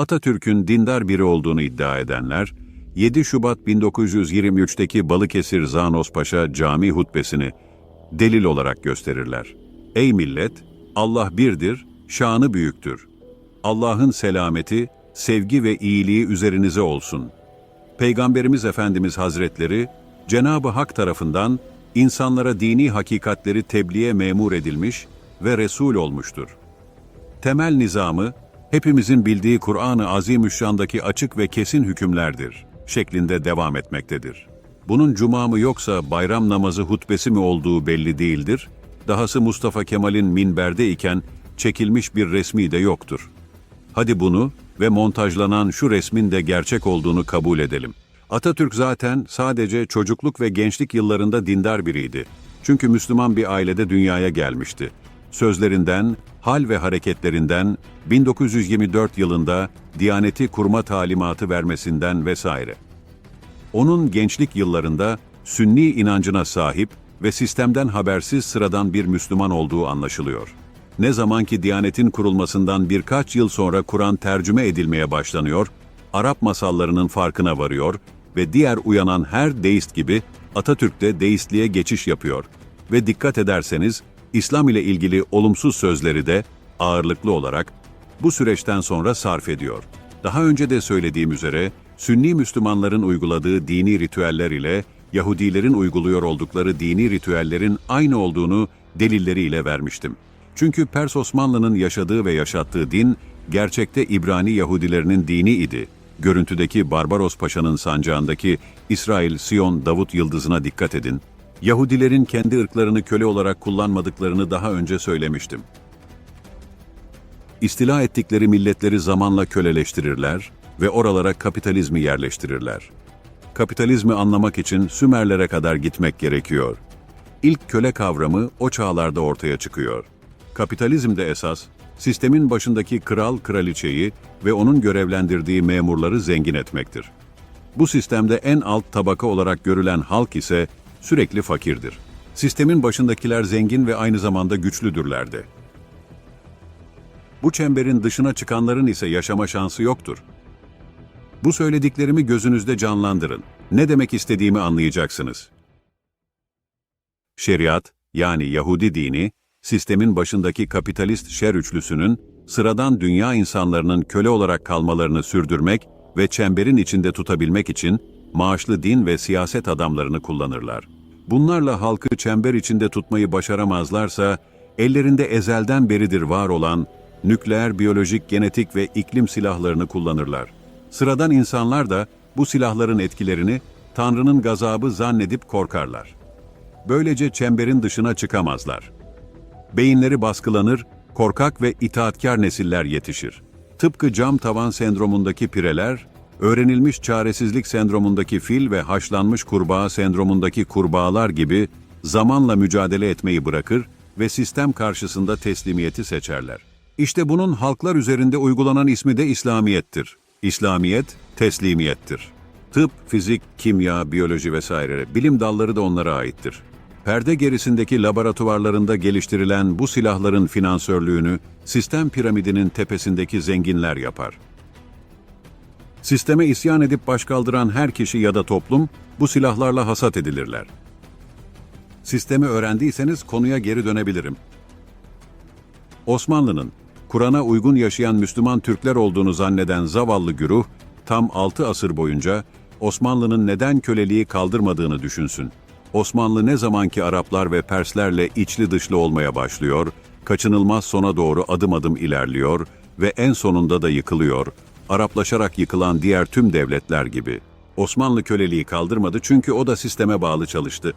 Atatürk'ün dindar biri olduğunu iddia edenler, 7 Şubat 1923'teki Balıkesir Zanos Paşa cami hutbesini delil olarak gösterirler. Ey millet, Allah birdir, şanı büyüktür. Allah'ın selameti, sevgi ve iyiliği üzerinize olsun. Peygamberimiz Efendimiz Hazretleri, Cenab-ı Hak tarafından insanlara dini hakikatleri tebliğe memur edilmiş ve Resul olmuştur. Temel nizamı, hepimizin bildiği Kur'an-ı Azimüşşan'daki açık ve kesin hükümlerdir, şeklinde devam etmektedir. Bunun cuma mı yoksa bayram namazı hutbesi mi olduğu belli değildir, dahası Mustafa Kemal'in minberde iken çekilmiş bir resmi de yoktur. Hadi bunu ve montajlanan şu resmin de gerçek olduğunu kabul edelim. Atatürk zaten sadece çocukluk ve gençlik yıllarında dindar biriydi. Çünkü Müslüman bir ailede dünyaya gelmişti. Sözlerinden, hal ve hareketlerinden 1924 yılında Diyaneti kurma talimatı vermesinden vesaire. Onun gençlik yıllarında Sünni inancına sahip ve sistemden habersiz sıradan bir Müslüman olduğu anlaşılıyor. Ne zaman ki Diyanet'in kurulmasından birkaç yıl sonra Kur'an tercüme edilmeye başlanıyor, Arap masallarının farkına varıyor ve diğer uyanan her deist gibi Atatürk de deistliğe geçiş yapıyor. Ve dikkat ederseniz İslam ile ilgili olumsuz sözleri de ağırlıklı olarak bu süreçten sonra sarf ediyor. Daha önce de söylediğim üzere Sünni Müslümanların uyguladığı dini ritüeller ile Yahudilerin uyguluyor oldukları dini ritüellerin aynı olduğunu delilleriyle vermiştim. Çünkü Pers Osmanlı'nın yaşadığı ve yaşattığı din gerçekte İbrani Yahudilerinin dini idi. Görüntüdeki Barbaros Paşa'nın sancağındaki İsrail Siyon Davut yıldızına dikkat edin. Yahudilerin kendi ırklarını köle olarak kullanmadıklarını daha önce söylemiştim. İstila ettikleri milletleri zamanla köleleştirirler ve oralara kapitalizmi yerleştirirler. Kapitalizmi anlamak için Sümerlere kadar gitmek gerekiyor. İlk köle kavramı o çağlarda ortaya çıkıyor. Kapitalizmde esas, sistemin başındaki kral kraliçeyi ve onun görevlendirdiği memurları zengin etmektir. Bu sistemde en alt tabaka olarak görülen halk ise sürekli fakirdir. Sistemin başındakiler zengin ve aynı zamanda güçlüdürlerdi. Bu çemberin dışına çıkanların ise yaşama şansı yoktur. Bu söylediklerimi gözünüzde canlandırın. Ne demek istediğimi anlayacaksınız. Şeriat, yani Yahudi dini, sistemin başındaki kapitalist şer üçlüsünün, sıradan dünya insanlarının köle olarak kalmalarını sürdürmek ve çemberin içinde tutabilmek için maaşlı din ve siyaset adamlarını kullanırlar. Bunlarla halkı çember içinde tutmayı başaramazlarsa, ellerinde ezelden beridir var olan nükleer, biyolojik, genetik ve iklim silahlarını kullanırlar. Sıradan insanlar da bu silahların etkilerini Tanrı'nın gazabı zannedip korkarlar. Böylece çemberin dışına çıkamazlar. Beyinleri baskılanır, korkak ve itaatkar nesiller yetişir. Tıpkı cam tavan sendromundaki pireler, öğrenilmiş çaresizlik sendromundaki fil ve haşlanmış kurbağa sendromundaki kurbağalar gibi zamanla mücadele etmeyi bırakır ve sistem karşısında teslimiyeti seçerler. İşte bunun halklar üzerinde uygulanan ismi de İslamiyettir. İslamiyet, teslimiyettir. Tıp, fizik, kimya, biyoloji vesaire bilim dalları da onlara aittir. Perde gerisindeki laboratuvarlarında geliştirilen bu silahların finansörlüğünü sistem piramidinin tepesindeki zenginler yapar. Sisteme isyan edip başkaldıran her kişi ya da toplum bu silahlarla hasat edilirler. Sistemi öğrendiyseniz konuya geri dönebilirim. Osmanlı'nın Kur'an'a uygun yaşayan Müslüman Türkler olduğunu zanneden zavallı güruh, tam 6 asır boyunca Osmanlı'nın neden köleliği kaldırmadığını düşünsün. Osmanlı ne zamanki Araplar ve Perslerle içli dışlı olmaya başlıyor, kaçınılmaz sona doğru adım adım ilerliyor ve en sonunda da yıkılıyor, Araplaşarak yıkılan diğer tüm devletler gibi. Osmanlı köleliği kaldırmadı çünkü o da sisteme bağlı çalıştı.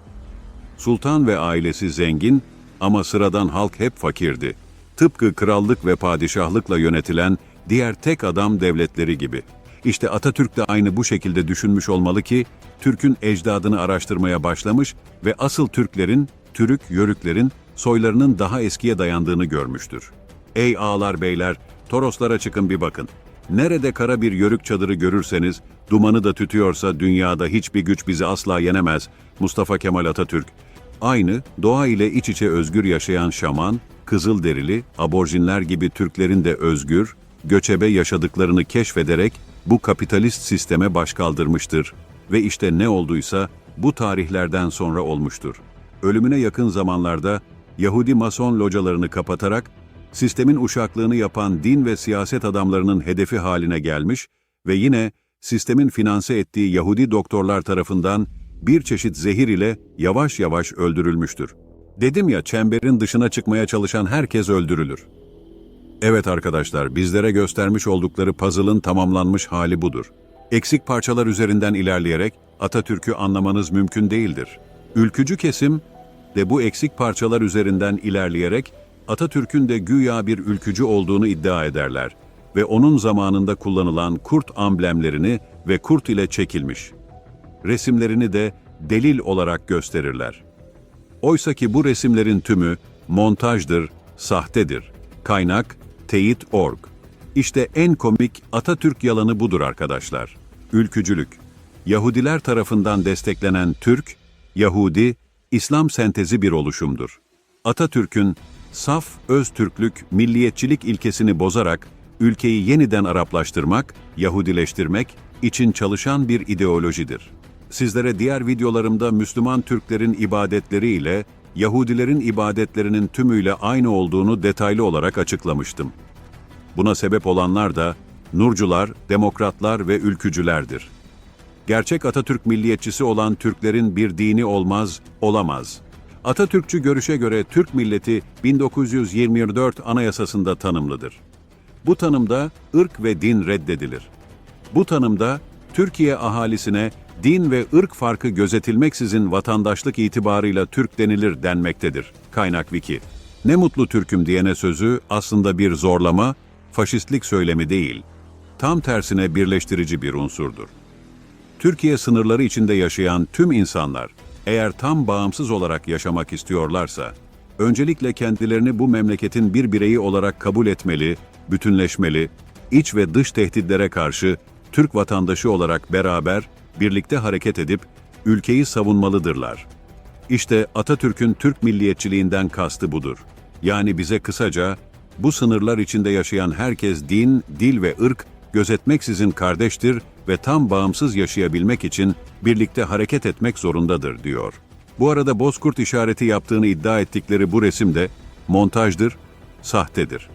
Sultan ve ailesi zengin ama sıradan halk hep fakirdi. Tıpkı krallık ve padişahlıkla yönetilen diğer tek adam devletleri gibi. İşte Atatürk de aynı bu şekilde düşünmüş olmalı ki, Türk'ün ecdadını araştırmaya başlamış ve asıl Türklerin, Türük, Yörüklerin soylarının daha eskiye dayandığını görmüştür. Ey ağalar beyler, Toroslara çıkın bir bakın. Nerede kara bir yörük çadırı görürseniz, dumanı da tütüyorsa dünyada hiçbir güç bizi asla yenemez. Mustafa Kemal Atatürk. Aynı, doğa ile iç içe özgür yaşayan şaman, kızıl derili, aborjinler gibi Türklerin de özgür, göçebe yaşadıklarını keşfederek bu kapitalist sisteme başkaldırmıştır ve işte ne olduysa bu tarihlerden sonra olmuştur. Ölümüne yakın zamanlarda Yahudi Mason localarını kapatarak sistemin uşaklığını yapan din ve siyaset adamlarının hedefi haline gelmiş ve yine sistemin finanse ettiği Yahudi doktorlar tarafından bir çeşit zehir ile yavaş yavaş öldürülmüştür. Dedim ya çemberin dışına çıkmaya çalışan herkes öldürülür. Evet arkadaşlar, bizlere göstermiş oldukları puzzle'ın tamamlanmış hali budur. Eksik parçalar üzerinden ilerleyerek Atatürk'ü anlamanız mümkün değildir. Ülkücü kesim de bu eksik parçalar üzerinden ilerleyerek Atatürk'ün de güya bir ülkücü olduğunu iddia ederler ve onun zamanında kullanılan kurt amblemlerini ve kurt ile çekilmiş resimlerini de delil olarak gösterirler. Oysa ki bu resimlerin tümü montajdır, sahtedir. Kaynak teyit.org. İşte en komik Atatürk yalanı budur arkadaşlar. Ülkücülük. Yahudiler tarafından desteklenen Türk, Yahudi, İslam sentezi bir oluşumdur. Atatürk'ün saf öztürklük, milliyetçilik ilkesini bozarak ülkeyi yeniden Araplaştırmak, Yahudileştirmek için çalışan bir ideolojidir. Sizlere diğer videolarımda Müslüman Türklerin ibadetleri ile Yahudilerin ibadetlerinin tümüyle aynı olduğunu detaylı olarak açıklamıştım. Buna sebep olanlar da Nurcular, Demokratlar ve Ülkücülerdir. Gerçek Atatürk milliyetçisi olan Türklerin bir dini olmaz, olamaz. Atatürkçü görüşe göre Türk milleti 1924 Anayasasında tanımlıdır. Bu tanımda ırk ve din reddedilir. Bu tanımda Türkiye ahalisine din ve ırk farkı gözetilmeksizin vatandaşlık itibarıyla Türk denilir denmektedir. Kaynak Wiki. Ne mutlu Türk'üm diyene sözü aslında bir zorlama, faşistlik söylemi değil. Tam tersine birleştirici bir unsurdur. Türkiye sınırları içinde yaşayan tüm insanlar eğer tam bağımsız olarak yaşamak istiyorlarsa, öncelikle kendilerini bu memleketin bir bireyi olarak kabul etmeli, bütünleşmeli, iç ve dış tehditlere karşı Türk vatandaşı olarak beraber, birlikte hareket edip ülkeyi savunmalıdırlar. İşte Atatürk'ün Türk milliyetçiliğinden kastı budur. Yani bize kısaca, bu sınırlar içinde yaşayan herkes din, dil ve ırk gözetmeksizin kardeştir ve tam bağımsız yaşayabilmek için birlikte hareket etmek zorundadır, diyor. Bu arada bozkurt işareti yaptığını iddia ettikleri bu resim de montajdır, sahtedir.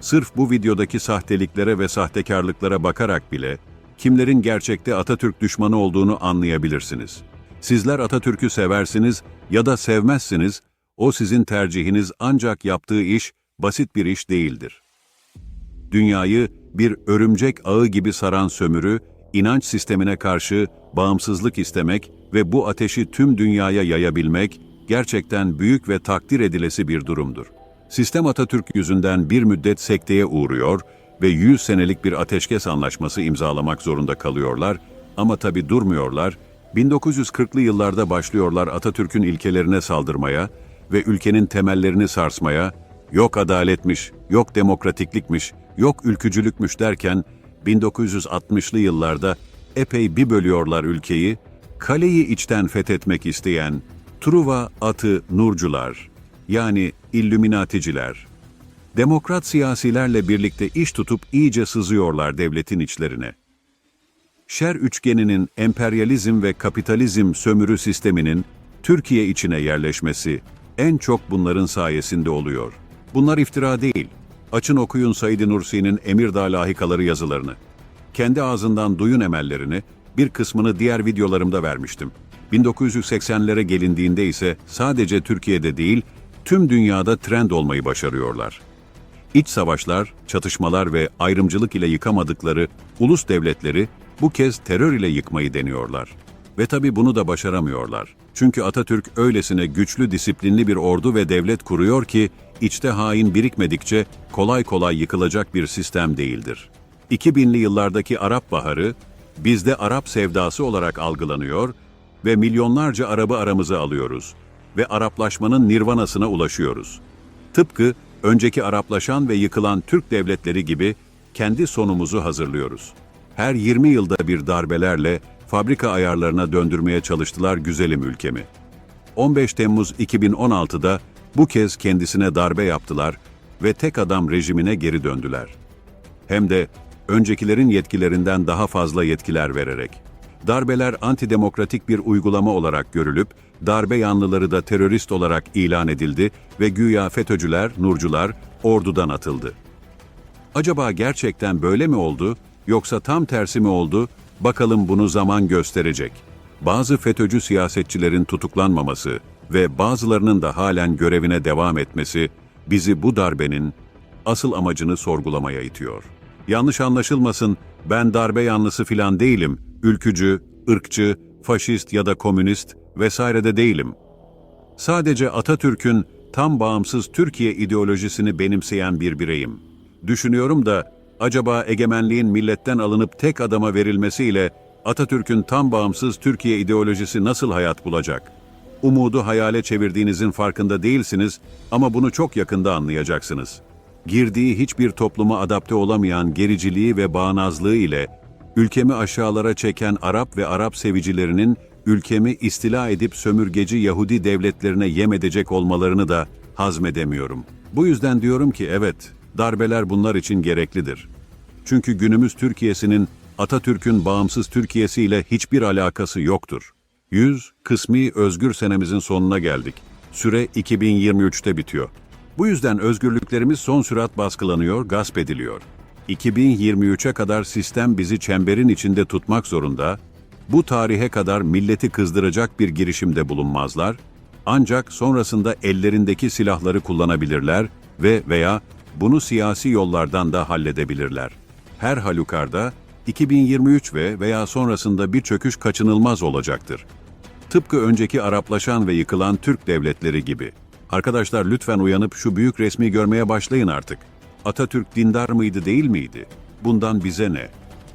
Sırf bu videodaki sahteliklere ve sahtekarlıklara bakarak bile kimlerin gerçekte Atatürk düşmanı olduğunu anlayabilirsiniz. Sizler Atatürk'ü seversiniz ya da sevmezsiniz, o sizin tercihiniz ancak yaptığı iş basit bir iş değildir. Dünyayı bir örümcek ağı gibi saran sömürü, inanç sistemine karşı bağımsızlık istemek ve bu ateşi tüm dünyaya yayabilmek gerçekten büyük ve takdir edilesi bir durumdur. Sistem Atatürk yüzünden bir müddet sekteye uğruyor ve 100 senelik bir ateşkes anlaşması imzalamak zorunda kalıyorlar ama tabi durmuyorlar. 1940'lı yıllarda başlıyorlar Atatürk'ün ilkelerine saldırmaya ve ülkenin temellerini sarsmaya, yok adaletmiş, yok demokratiklikmiş, yok ülkücülükmüş derken 1960'lı yıllarda epey bir bölüyorlar ülkeyi, kaleyi içten fethetmek isteyen Truva atı Nurcular, yani illüminaticiler, demokrat siyasilerle birlikte iş tutup iyice sızıyorlar devletin içlerine. Şer üçgeninin emperyalizm ve kapitalizm sömürü sisteminin Türkiye içine yerleşmesi en çok bunların sayesinde oluyor. Bunlar iftira değil. Açın okuyun Said Nursi'nin Emirdağ lahikaları yazılarını. Kendi ağzından duyun emellerini, bir kısmını diğer videolarımda vermiştim. 1980'lere gelindiğinde ise sadece Türkiye'de değil, tüm dünyada trend olmayı başarıyorlar. İç savaşlar, çatışmalar ve ayrımcılık ile yıkamadıkları ulus devletleri bu kez terör ile yıkmayı deniyorlar. Ve tabi bunu da başaramıyorlar. Çünkü Atatürk öylesine güçlü disiplinli bir ordu ve devlet kuruyor ki içte hain birikmedikçe kolay kolay yıkılacak bir sistem değildir. 2000'li yıllardaki Arap Baharı bizde Arap sevdası olarak algılanıyor ve milyonlarca Arabı aramıza alıyoruz ve Araplaşmanın nirvanasına ulaşıyoruz. Tıpkı önceki Araplaşan ve yıkılan Türk devletleri gibi kendi sonumuzu hazırlıyoruz. Her 20 yılda bir darbelerle fabrika ayarlarına döndürmeye çalıştılar güzelim ülkemi. 15 Temmuz 2016'da bu kez kendisine darbe yaptılar ve tek adam rejimine geri döndüler. hem de öncekilerin yetkilerinden daha fazla yetkiler vererek. Darbeler antidemokratik bir uygulama olarak görülüp, darbe yanlıları da terörist olarak ilan edildi ve güya FETÖ'cüler, Nurcular ordudan atıldı. Acaba gerçekten böyle mi oldu, yoksa tam tersi mi oldu? Bakalım bunu zaman gösterecek. Bazı FETÖ'cü siyasetçilerin tutuklanmaması ve bazılarının da halen görevine devam etmesi bizi bu darbenin asıl amacını sorgulamaya itiyor. Yanlış anlaşılmasın, ben darbe yanlısı filan değilim, ülkücü, ırkçı, faşist ya da komünist vesaire de değilim. Sadece Atatürk'ün tam bağımsız Türkiye ideolojisini benimseyen bir bireyim. Düşünüyorum da acaba egemenliğin milletten alınıp tek adama verilmesiyle Atatürk'ün tam bağımsız Türkiye ideolojisi nasıl hayat bulacak? Umudu hayale çevirdiğinizin farkında değilsiniz ama bunu çok yakında anlayacaksınız. Girdiği hiçbir topluma adapte olamayan gericiliği ve bağnazlığı ile ülkemi aşağılara çeken Arap ve Arap sevicilerinin ülkemi istila edip sömürgeci Yahudi devletlerine yem edecek olmalarını da hazmedemiyorum. Bu yüzden diyorum ki evet, darbeler bunlar için gereklidir. Çünkü günümüz Türkiye'sinin Atatürk'ün bağımsız Türkiye'si ile hiçbir alakası yoktur. 100 kısmi özgür senemizin sonuna geldik. Süre 2023'te bitiyor. Bu yüzden özgürlüklerimiz son sürat baskılanıyor, gasp ediliyor. 2023'e kadar sistem bizi çemberin içinde tutmak zorunda, bu tarihe kadar milleti kızdıracak bir girişimde bulunmazlar, ancak sonrasında ellerindeki silahları kullanabilirler ve veya bunu siyasi yollardan da halledebilirler. Her halükarda 2023 ve veya sonrasında bir çöküş kaçınılmaz olacaktır. Tıpkı önceki Araplaşan ve yıkılan Türk devletleri gibi. Arkadaşlar lütfen uyanıp şu büyük resmi görmeye başlayın artık. Atatürk dindar mıydı değil miydi? Bundan bize ne?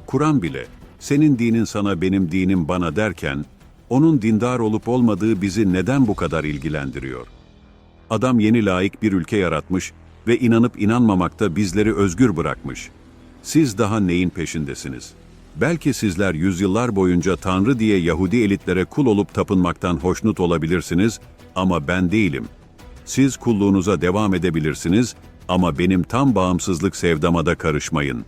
Kur'an bile senin dinin sana benim dinim bana derken onun dindar olup olmadığı bizi neden bu kadar ilgilendiriyor? Adam yeni layık bir ülke yaratmış ve inanıp inanmamakta bizleri özgür bırakmış. Siz daha neyin peşindesiniz? Belki sizler yüzyıllar boyunca Tanrı diye Yahudi elitlere kul olup tapınmaktan hoşnut olabilirsiniz ama ben değilim. Siz kulluğunuza devam edebilirsiniz ama benim tam bağımsızlık sevdama da karışmayın.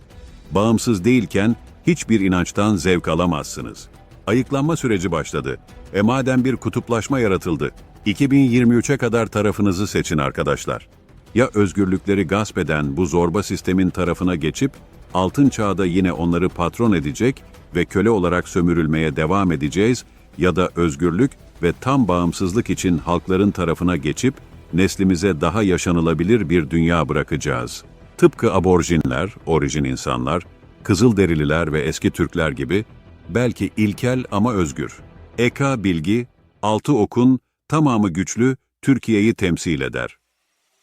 Bağımsız değilken hiçbir inançtan zevk alamazsınız. Ayıklanma süreci başladı. E madem bir kutuplaşma yaratıldı, 2023'e kadar tarafınızı seçin arkadaşlar. Ya özgürlükleri gasp eden bu zorba sistemin tarafına geçip, altın çağda yine onları patron edecek ve köle olarak sömürülmeye devam edeceğiz ya da özgürlük ve tam bağımsızlık için halkların tarafına geçip, neslimize daha yaşanılabilir bir dünya bırakacağız. Tıpkı aborjinler, orijin insanlar, Kızılderililer ve eski Türkler gibi belki ilkel ama özgür. Eka bilgi, altı okun, tamamı güçlü Türkiye'yi temsil eder.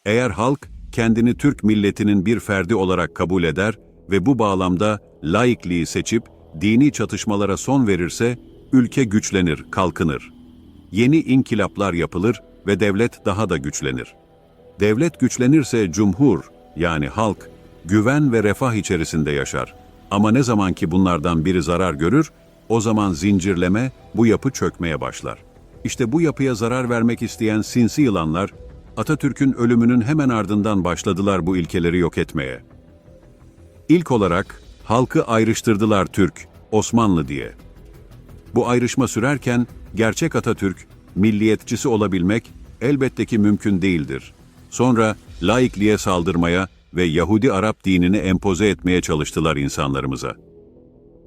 Eğer halk kendini Türk milletinin bir ferdi olarak kabul eder ve bu bağlamda laikliği seçip dini çatışmalara son verirse ülke güçlenir, kalkınır. Yeni inkılaplar yapılır ve devlet daha da güçlenir. Devlet güçlenirse cumhur yani halk güven ve refah içerisinde yaşar. Ama ne zaman ki bunlardan biri zarar görür, o zaman zincirleme bu yapı çökmeye başlar. İşte bu yapıya zarar vermek isteyen sinsi yılanlar Atatürk'ün ölümünün hemen ardından başladılar bu ilkeleri yok etmeye. İlk olarak halkı ayrıştırdılar Türk, Osmanlı diye. Bu ayrışma sürerken gerçek Atatürk, milliyetçisi olabilmek elbette ki mümkün değildir. Sonra laikliğe saldırmaya ve Yahudi Arap dinini empoze etmeye çalıştılar insanlarımıza.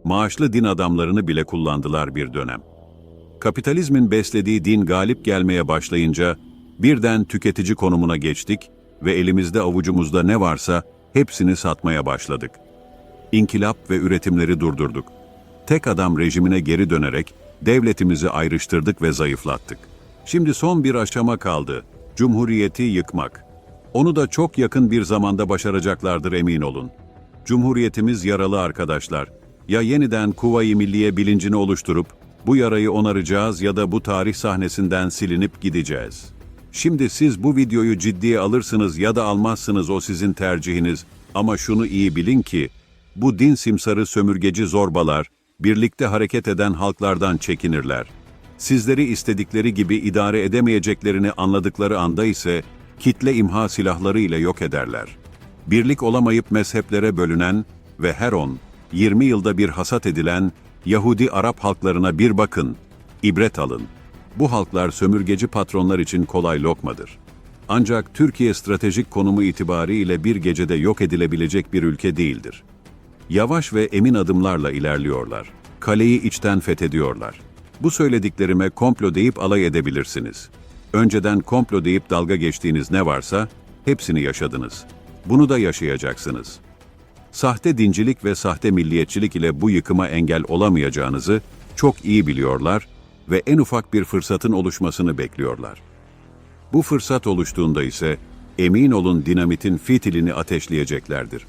Maaşlı din adamlarını bile kullandılar bir dönem. Kapitalizmin beslediği din galip gelmeye başlayınca birden tüketici konumuna geçtik ve elimizde avucumuzda ne varsa hepsini satmaya başladık. İnkılap ve üretimleri durdurduk. Tek adam rejimine geri dönerek devletimizi ayrıştırdık ve zayıflattık. Şimdi son bir aşama kaldı. Cumhuriyeti yıkmak. Onu da çok yakın bir zamanda başaracaklardır emin olun. Cumhuriyetimiz yaralı arkadaşlar. Ya yeniden Kuvayi Milliye bilincini oluşturup bu yarayı onaracağız ya da bu tarih sahnesinden silinip gideceğiz. Şimdi siz bu videoyu ciddiye alırsınız ya da almazsınız o sizin tercihiniz ama şunu iyi bilin ki bu din simsarı sömürgeci zorbalar birlikte hareket eden halklardan çekinirler. Sizleri istedikleri gibi idare edemeyeceklerini anladıkları anda ise kitle imha silahları ile yok ederler. Birlik olamayıp mezheplere bölünen ve her 10, 20 yılda bir hasat edilen Yahudi Arap halklarına bir bakın, ibret alın. Bu halklar sömürgeci patronlar için kolay lokmadır. Ancak Türkiye stratejik konumu itibariyle bir gecede yok edilebilecek bir ülke değildir. Yavaş ve emin adımlarla ilerliyorlar. Kaleyi içten fethediyorlar. Bu söylediklerime komplo deyip alay edebilirsiniz. Önceden komplo deyip dalga geçtiğiniz ne varsa hepsini yaşadınız. Bunu da yaşayacaksınız. Sahte dincilik ve sahte milliyetçilik ile bu yıkıma engel olamayacağınızı çok iyi biliyorlar ve en ufak bir fırsatın oluşmasını bekliyorlar. Bu fırsat oluştuğunda ise emin olun dinamitin fitilini ateşleyeceklerdir.